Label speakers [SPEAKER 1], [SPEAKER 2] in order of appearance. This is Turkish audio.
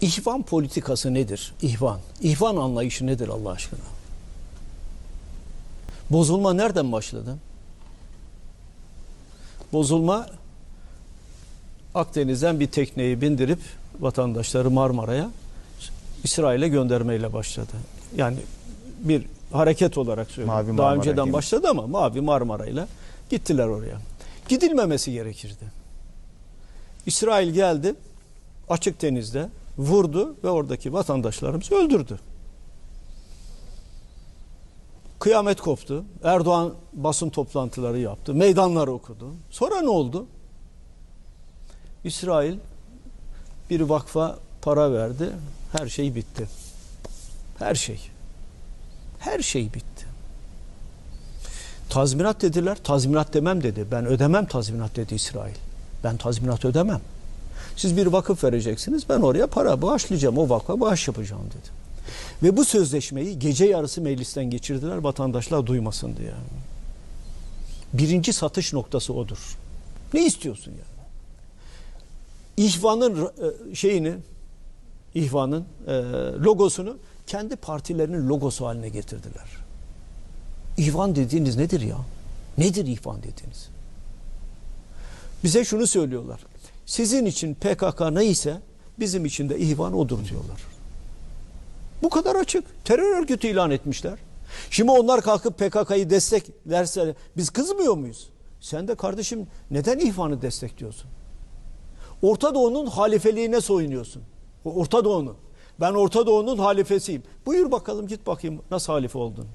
[SPEAKER 1] İhvan politikası nedir? İhvan. İhvan anlayışı nedir Allah aşkına? Bozulma nereden başladı? Bozulma Akdeniz'den bir tekneyi bindirip vatandaşları Marmara'ya İsrail'e göndermeyle başladı. Yani bir hareket olarak söylüyorum.
[SPEAKER 2] Mavi
[SPEAKER 1] Daha önceden
[SPEAKER 2] gemisi.
[SPEAKER 1] başladı ama Mavi Marmara'yla gittiler oraya. Gidilmemesi gerekirdi. İsrail geldi açık denizde vurdu ve oradaki vatandaşlarımızı öldürdü. Kıyamet koptu. Erdoğan basın toplantıları yaptı. Meydanlar okudu. Sonra ne oldu? İsrail bir vakfa para verdi. Her şey bitti. Her şey. Her şey bitti. Tazminat dediler. Tazminat demem dedi. Ben ödemem tazminat dedi İsrail. Ben tazminat ödemem. Siz bir vakıf vereceksiniz. Ben oraya para bağışlayacağım. O vakfa bağış yapacağım dedi. Ve bu sözleşmeyi gece yarısı meclisten geçirdiler vatandaşlar duymasın diye. Birinci satış noktası odur. Ne istiyorsun yani? İhvan'ın e, şeyini, İhvan'ın e, logosunu kendi partilerinin logosu haline getirdiler. İhvan dediğiniz nedir ya? Nedir İhvan dediğiniz? Bize şunu söylüyorlar. Sizin için PKK neyse bizim için de İhvan odur diyorlar. Bu kadar açık. Terör örgütü ilan etmişler. Şimdi onlar kalkıp PKK'yı desteklerse biz kızmıyor muyuz? Sen de kardeşim neden İhvan'ı destekliyorsun? Orta Doğu'nun halifeliğine soyunuyorsun. Orta Doğu'nun. Ben Orta Doğu'nun halifesiyim. Buyur bakalım git bakayım nasıl halife oldun.